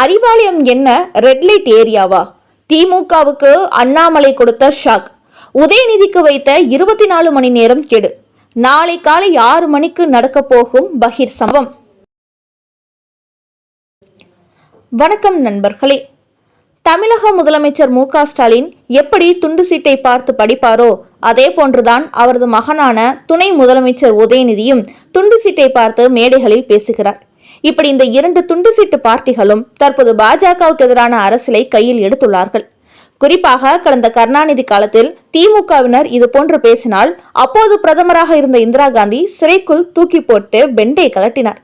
அறிவாலயம் என்ன? Red light ஏரியாவா திமுகவுக்கு அண்ணாமலை கொடுத்த ஷாக் உதயநிதிக்கு வைத்த இருபத்தி நாலு மணி நேரம் கெடு. நாளை காலை ஆறு மணிக்கு நடக்க போகும் பகிர் சம்பவம். வணக்கம் நண்பர்களே. தமிழக முதலமைச்சர் மு க ஸ்டாலின் எப்படி துண்டு சீட்டை பார்த்து படிப்பாரோ அதே போன்றுதான் அவரது மகனான துணை முதலமைச்சர் உதயநிதியும் துண்டு சீட்டை பார்த்து மேடைகளில் பேசுகிறார். இப்படி இந்த இரண்டு துண்டு சீட்டு பார்ட்டிகளும் தற்போது பாஜகவுக்கு எதிரான அரசியலை கையில் எடுத்துள்ளார்கள். குறிப்பாக கடந்த கருணாநிதி காலத்தில் திமுகவினர் இது போன்று பேசினால் அப்போது பிரதமராக இருந்த இந்திரா காந்தி சிறைக்குள் தூக்கி போட்டு பெண்டை கலட்டினார்.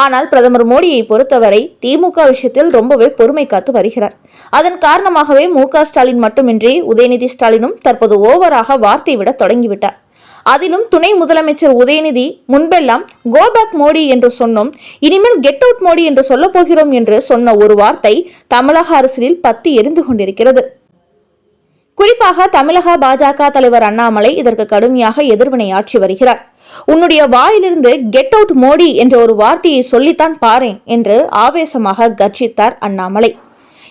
ஆனால் பிரதமர் மோடியை பொறுத்தவரை திமுக விஷயத்தில் ரொம்பவே பொறுமை காத்து வருகிறார். அதன் காரணமாகவே மு ஸ்டாலின் மட்டுமின்றி உதயநிதி ஸ்டாலினும் தற்போது ஓவராக வார்த்தை விட தொடங்கிவிட்டார். அதிலும் துணை முதலமைச்சர் உதயநிதி முன்பெல்லாம் கோபேக் மோடி என்று சொன்னோம் இனிமேல் கெட் அவுட் மோடி என்று சொல்ல போகிறோம் என்று சொன்ன ஒரு வார்த்தை தமிழக அரசியலில் பத்தி எரிந்து கொண்டிருக்கிறது. குறிப்பாக தமிழக பாஜக தலைவர் அண்ணாமலை இதற்கு கடுமையாக எதிர்வினையாற்றி வருகிறார். உன்னுடைய வாயிலிருந்து கெட் அவுட் மோடி என்ற ஒரு வார்த்தையை சொல்லித்தான் பாரேன் என்று ஆவேசமாக கர்ஜித்தார் அண்ணாமலை.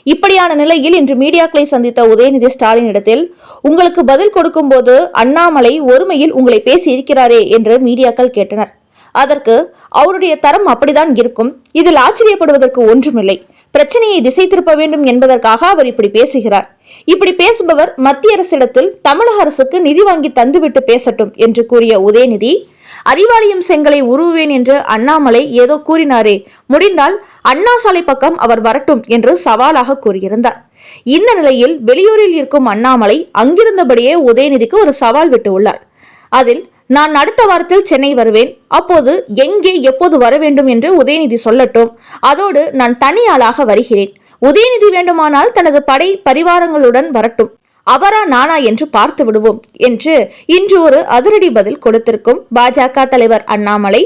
இப்படியான நிலையில் இன்று மீடியாக்களை சந்தித்த உதயநிதி ஸ்டாலின் இடத்தில் உங்களுக்கு பதில் கொடுக்கும்போது அண்ணாமலை ஒருமையில் உங்களை பேசி இருக்கிறாரே என்று மீடியாக்கள் கேட்டனர். அதற்கு அவருடைய தரம் அப்படிதான் இருக்கும். இதில் ஆச்சரியப்படுவதற்கு ஒன்றுமில்லை. பிரச்சனையை திசை திருப்ப வேண்டும் என்பதற்காக அவர் இப்படி பேசுகிறார். இப்படி பேசுபவர் மத்திய அரசிடத்தில் தமிழக அரசுக்கு நிதி வாங்கி தந்துவிட்டு பேசட்டும் என்று கூறிய உதயநிதி அறிவாலயம் செங்கலை உருவுவேன் என்று அண்ணாமலை ஏதோ கூறினாரே. முடிந்தால் அண்ணா சாலை பக்கம் அவர் வரட்டும் என்று சவாலாக கூறியிருந்தார். இந்த நிலையில் வெளியூரில் இருக்கும் அண்ணாமலை அங்கிருந்தபடியே உதயநிதிக்கு ஒரு சவால் விட்டு உள்ளார். அதில் நான் அடுத்த வாரத்தில் சென்னை வருவேன். அப்போது எங்கே எப்போது வர வேண்டும் என்று உதயநிதி சொல்லட்டும். அதோடு நான் தனி ஆளாக வருகிறேன். உதயநிதி வேண்டுமானால் தனது படை பரிவாரங்களுடன் வரட்டும். அவரா நானா என்று பார்த்து விடுவோம் என்று இன்று ஒரு அதிரடி பதில் கொடுத்திருக்கும் பாஜக தலைவர் அண்ணாமலை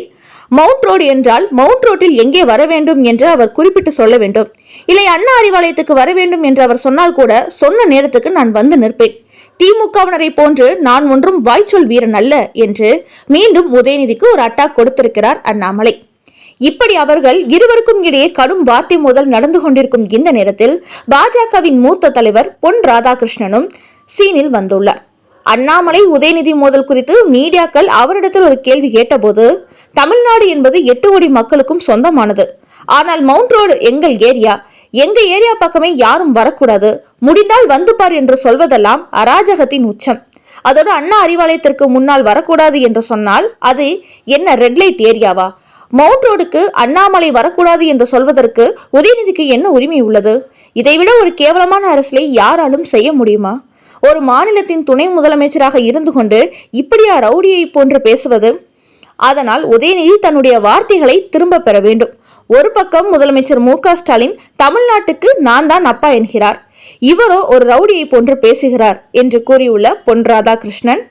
மவுண்ட் ரோடு என்றால் மவுண்ட் ரோட்டில் எங்கே வர வேண்டும்? என்று அவர் குறிப்பிட்டு சொல்ல வேண்டும். இல்லை அண்ணா அறிவாலயத்துக்கு வர வேண்டும் என்று அவர் சொன்னால் கூட சொன்ன நேரத்துக்கு நான் வந்து நிற்பேன். திமுகவினரை போன்று நான் ஒன்றும் வாய்ச்சொல் வீரன் அல்ல என்று மீண்டும் உதயநிதிக்கு ஒரு அட்டாக் கொடுத்திருக்கிறார் அண்ணாமலை. இப்படி அவர்கள் இருவருக்கும் இடையே கடும் வார்த்தை மோதல் நடந்து கொண்டிருக்கும் இந்த நேரத்தில் பாஜகவின் மூத்த தலைவர் பொன் ராதாகிருஷ்ணனும் சீனில் வந்துள்ளார். அண்ணாமலை உதயநிதி மோதல் குறித்து மீடியாக்கள் அவரிடத்தில் ஒரு கேள்வி கேட்டபோது தமிழ்நாடு என்பது எட்டு கோடி மக்களுக்கும் சொந்தமானது. ஆனால் மவுண்ட் ரோடு எங்கள் ஏரியா. எங்க ஏரியா பக்கமே யாரும் வரக்கூடாது. முடிந்தால் வந்து பார் என்று சொல்வதெல்லாம் அராஜகத்தின் உச்சம். அதோடு அண்ணா அறிவாலயத்திற்கு முன்னால் வரக்கூடாது என்று சொன்னால் அது என்ன ரெட் லைட் ஏரியாவா? மவுண்ட் ரோடுக்கு அண்ணாமலை வரக்கூடாது என்று சொல்வதற்கு உதயநிதிக்கு என்ன உரிமை உள்ளது? இதைவிட ஒரு கேவலமான அரசியலை யாராலும் செய்ய முடியுமா? ஒரு மாநிலத்தின் துணை முதலமைச்சராக இருந்து கொண்டு இப்படியா ரவுடியை போன்று பேசுவது? அதனால் உதயநிதி தன்னுடைய வார்த்தைகளை திரும்ப பெற வேண்டும். ஒரு பக்கம் முதலமைச்சர் மு க ஸ்டாலின் தமிழ்நாட்டுக்கு நான் தான் அப்பா என்கிறார். இவரோ ஒரு ரவுடியை போன்று பேசுகிறார் என்று கூறியுள்ள பொன் ராதாகிருஷ்ணன்.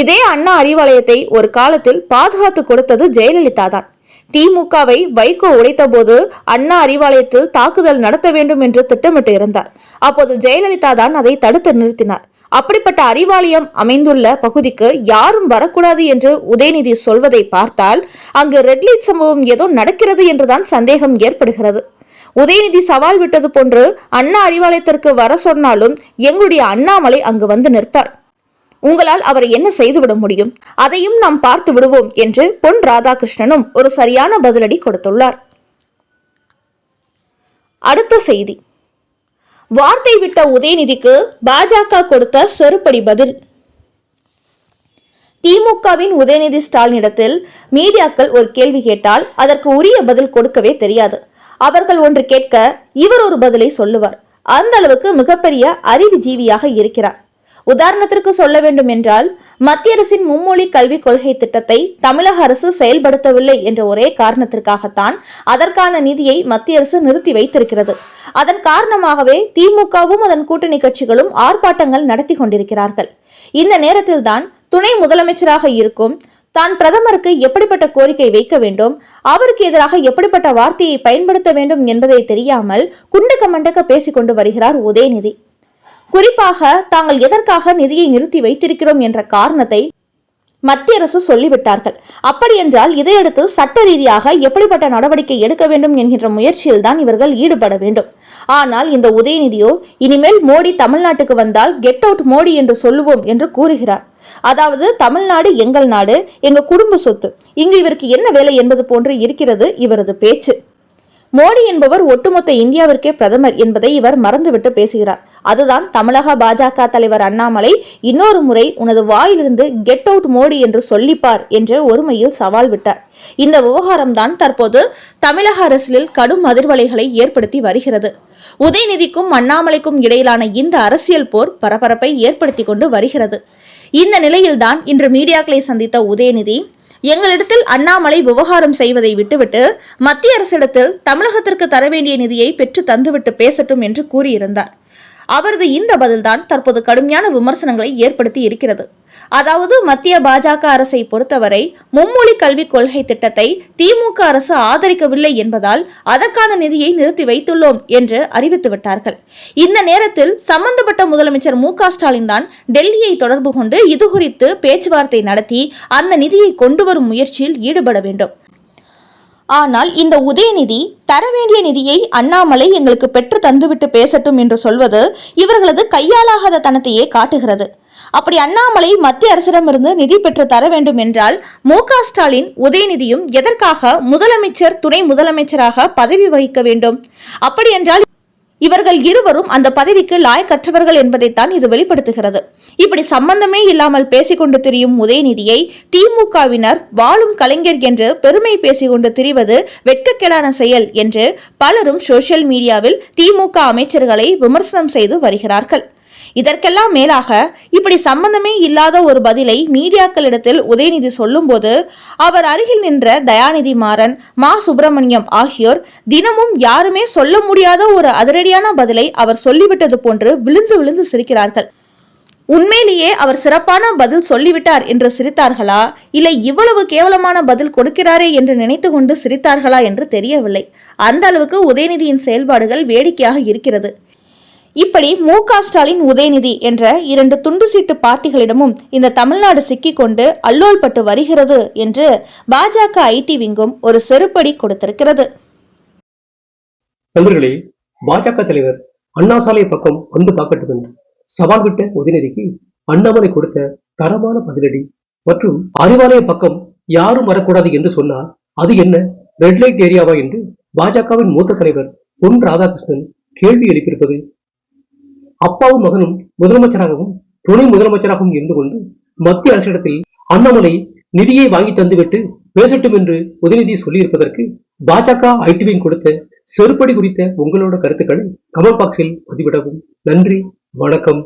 இதே அண்ணா அறிவாலயத்தை ஒரு காலத்தில் பாதுகாத்து கொடுத்தது ஜெயலலிதா தான் திமுகவை வைகோ உடைத்தபோது அண்ணா அறிவாலயத்தில் தாக்குதல் நடத்த வேண்டும் என்று திட்டமிட்டு இருந்தார் அப்போது ஜெயலலிதா தான் அதை தடுத்து நிறுத்தினார். அப்படிப்பட்ட அறிவாலயம் அமைந்துள்ள பகுதிக்கு யாரும் வரக்கூடாது என்று உதயநிதி சொல்வதை பார்த்தால் அங்கு ரெட்லைட் சம்பவம் ஏதோ நடக்கிறது என்றுதான் சந்தேகம் ஏற்படுகிறது. உதயநிதி சவால் விட்டது போன்று அண்ணா அறிவாலயத்திற்கு வர சொன்னாலும் எங்களுடைய அண்ணாமலை அங்கு வந்து நிற்பார். உங்களால் அவரை என்ன செய்துவிட முடியும்? அதையும் நாம் பார்த்து விடுவோம் என்று பொன் ராதாகிருஷ்ணனும் ஒரு சரியான பதிலடி கொடுத்துள்ளார். அடுத்த செய்தி. வார்த்தை விட்ட உதயநிதிக்கு பாஜக கொடுத்த செருப்படி பதில். திமுகவின் உதயநிதி ஸ்டாலினிடத்தில் மீடியாக்கள் ஒரு கேள்வி கேட்டால் அதற்கு உரிய பதில் கொடுக்கவே தெரியாது. அவர்கள் ஒன்று கேட்க இவர் ஒரு பதிலை சொல்லுவார். அந்த அளவுக்கு மிகப்பெரிய அறிவு ஜீவியாக இருக்கிறார். உதாரணத்திற்கு சொல்ல வேண்டும் என்றால் மத்திய அரசின் மும்மொழி கல்விக் கொள்கை திட்டத்தை தமிழக அரசு செயல்படுத்தவில்லை என்ற ஒரே காரணத்திற்காகத்தான் அதற்கான நிதியை மத்திய அரசு நிறுத்தி வைத்திருக்கிறது. அதன் காரணமாகவே திமுகவும் அதன் கூட்டணி கட்சிகளும் ஆர்ப்பாட்டங்கள் நடத்தி கொண்டிருக்கிறார்கள். இந்த நேரத்தில்தான் துணை முதலமைச்சராக இருக்கும் தான் பிரதமருக்கு எப்படிப்பட்ட கோரிக்கை வைக்க வேண்டும் அவருக்கு எதிராக எப்படிப்பட்ட வார்த்தையை பயன்படுத்த வேண்டும் என்பதை தெரியாமல் குண்டக்க மண்டக்க பேசிக்கொண்டு வருகிறார் உதயநிதி. குறிப்பாக தாங்கள் எதற்காக நிதியை நிறுத்தி வைத்திருக்கிறோம் என்ற காரணத்தை மத்திய அரசு சொல்லிவிட்டார்கள். அப்படியென்றால் இதையடுத்து சட்ட ரீதியாக எப்படிப்பட்ட நடவடிக்கை எடுக்க வேண்டும் என்கின்ற முயற்சியில் தான் இவர்கள் ஈடுபட வேண்டும். ஆனால் இந்த உதயநிதியோ இனிமேல் மோடி தமிழ்நாட்டுக்கு வந்தால் கெட் அவுட் மோடி என்று சொல்லுவோம் என்று கூறுகிறார். அதாவது தமிழ்நாடு எங்கள் நாடு எங்க குடும்ப சொத்து. இங்கு இவருக்கு என்ன வேலை என்பது போன்று இருக்கிறது இவரது பேச்சு. மோடி என்பவர் ஒட்டுமொத்த இந்தியாவிற்கே பிரதமர் என்பதை இவர் மறந்துவிட்டு பேசுகிறார். அதுதான் தமிழக பாஜக தலைவர் அண்ணாமலை இன்னொரு முறை உனது வாயிலிருந்து கெட் அவுட் மோடி என்று சொல்லிப்பார் என்று ஒருமையில் சவால் விட்டார். இந்த விவகாரம்தான் தற்போது தமிழக அரசியலில் கடும் அதிர்வலைகளை ஏற்படுத்தி வருகிறது. உதயநிதிக்கும் அண்ணாமலைக்கும் இடையிலான இந்த அரசியல் போர் பரபரப்பை ஏற்படுத்தி கொண்டு வருகிறது. இந்த நிலையில்தான் இன்று மீடியாக்களை சந்தித்த உதயநிதி எங்களிடத்தில் அண்ணாமலை விவகாரம் செய்வதை விட்டுவிட்டு மத்திய அரசிடத்தில் தமிழகத்திற்கு தர வேண்டிய நிதியை பெற்று தந்துவிட்டு பேசட்டும் என்று கூறியிருந்தார். அவரது இந்த பதில்தான் தற்போது கடுமையான விமர்சனங்களை ஏற்படுத்தி இருக்கிறது. அதாவது மத்திய பாஜக அரசை பொறுத்தவரை மும்மொழி கல்விக் கொள்கை திட்டத்தை திமுக அரசு ஆதரிக்கவில்லை என்பதால் அதற்கான நிதியை நிறுத்தி வைத்துள்ளோம் என்று அறிவித்து விட்டார்கள். இந்த நேரத்தில் சம்பந்தப்பட்ட முதலமைச்சர் மு ஸ்டாலின் தான் டெல்லியை தொடர்பு கொண்டு இது குறித்து பேச்சுவார்த்தை நடத்தி அந்த நிதியை கொண்டு வரும் முயற்சியில் ஈடுபட வேண்டும். ஆனால் இந்த உதயநிதி தர வேண்டிய நிதியை அண்ணாமலை எங்களுக்கு பெற்று தந்துவிட்டு பேசட்டும் என்று சொல்வது இவர்களது கையாலாகாத தனத்தையே காட்டுகிறது. அப்படி அண்ணாமலை மத்திய அரசிடமிருந்து நிதி பெற்று தர வேண்டும் என்றால் மு ஸ்டாலின் உதயநிதியும் எதற்காக முதலமைச்சர் துணை முதலமைச்சராக பதவி வகிக்க வேண்டும்? அப்படி என்றால் இவர்கள் இருவரும் அந்த பதவிக்கு லாயக்கற்றவர்கள் என்பதைத்தான் இது வெளிப்படுத்துகிறது. இப்படி சம்பந்தமே இல்லாமல் பேசிக்கொண்டு திரியும் உதயநிதியை திமுகவினர் வாழும் கலைஞர் என்று பெருமை பேசிக்கொண்டு திரிவது வெட்கக்கேடான செயல் என்று பலரும் சோசியல் மீடியாவில் திமுக அமைச்சர்களை விமர்சனம் செய்து வருகிறார்கள். இதற்கெல்லாம் மேலாக இப்படி சம்பந்தமே இல்லாத ஒரு பதிலை மீடியாக்களிடத்தில் உதயநிதி சொல்லும்போது அவர் அருகில் நின்ற தயாநிதி மாறன் மா. சுப்பிரமணியம் ஆகியோர் தினமும் யாருமே சொல்ல முடியாத ஒரு அதிரடியான பதிலை அவர் சொல்லிவிட்டது போன்று விழுந்து விழுந்து சிரிக்கிறார்கள். உண்மையிலேயே அவர் சிறப்பான பதில் சொல்லிவிட்டார் என்று சிரித்தார்களா? இல்லை இவ்வளவு கேவலமான பதில் கொடுக்கிறாரே என்று நினைத்து கொண்டு சிரித்தார்களா என்று தெரியவில்லை. அந்த அளவுக்கு உதயநிதியின் செயல்பாடுகள் வேடிக்கையாக இருக்கிறது. இப்படி மு க ஸ்டாலின் உதயநிதி என்ற இரண்டு துண்டு சீட்டு பார்ட்டிகளிடமும் இந்த தமிழ்நாடு சிக்கிக்கொண்டு அல்லோல்பட்டு வருகிறது என்று பாஜக ஐடி விங்கும் ஒரு செருப்படி கொடுத்திருக்கிறது. நண்பர்களே பாஜக தலைவர் அண்ணா சாலை பக்கம் வந்து பார்க்கட்டும் என்று சவால் விட்ட உதயநிதிக்கு அண்ணாமலை கொடுத்த தரமான பதிலடி மற்றும் அறிவாலய பக்கம் யாரும் வரக்கூடாது என்று சொன்னால் அது என்ன? ரெட் லைட் ஏரியாவா என்று பாஜகவின் மூத்த தலைவர் பொன் ராதாகிருஷ்ணன் கேள்வி எழுப்பியிருப்பது அப்பாவும் மகனும் முதலமைச்சராகவும் துணை முதலமைச்சராகவும் இருந்து கொண்டு மத்திய அரசிடத்தில் அண்ணாமலை நிதியை வாங்கி தந்துவிட்டு பேசட்டும் என்று உதயநிதி சொல்லியிருப்பதற்கு பாஜக ஐடிவிங் கொடுத்த செருப்படி குறித்த உங்களோட கருத்துக்களை கமெண்ட் பாக்ஸில் பதிவிடவும். நன்றி வணக்கம்.